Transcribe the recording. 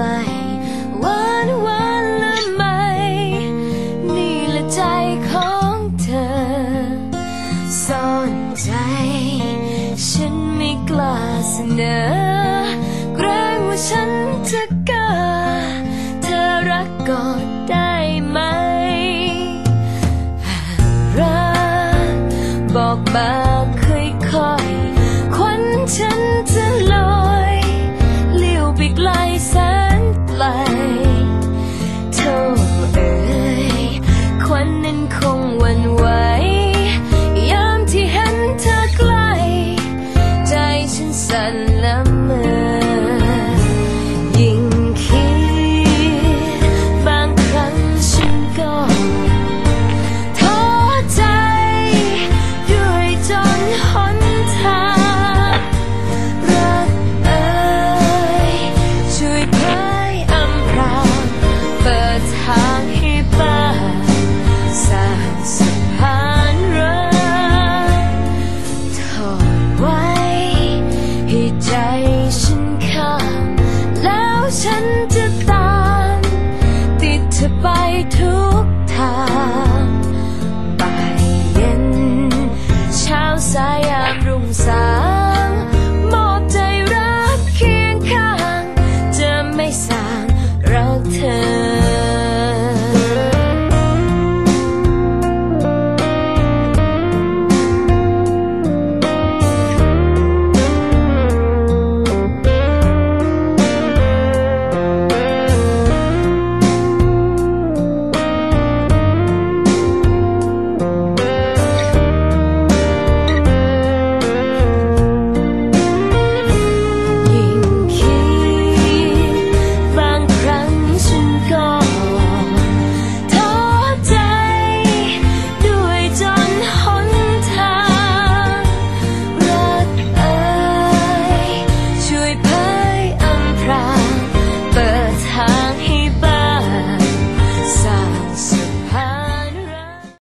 ไหมหวานหวานละไหม นี่ละใจของเธอ ซ่อนใจ ฉันไม่กล้าเสนอเกรงว่าฉันจะกล้าเธอรักก็ได้ไหม รักบอกมา ฉันจะตามติดเธอไปทุก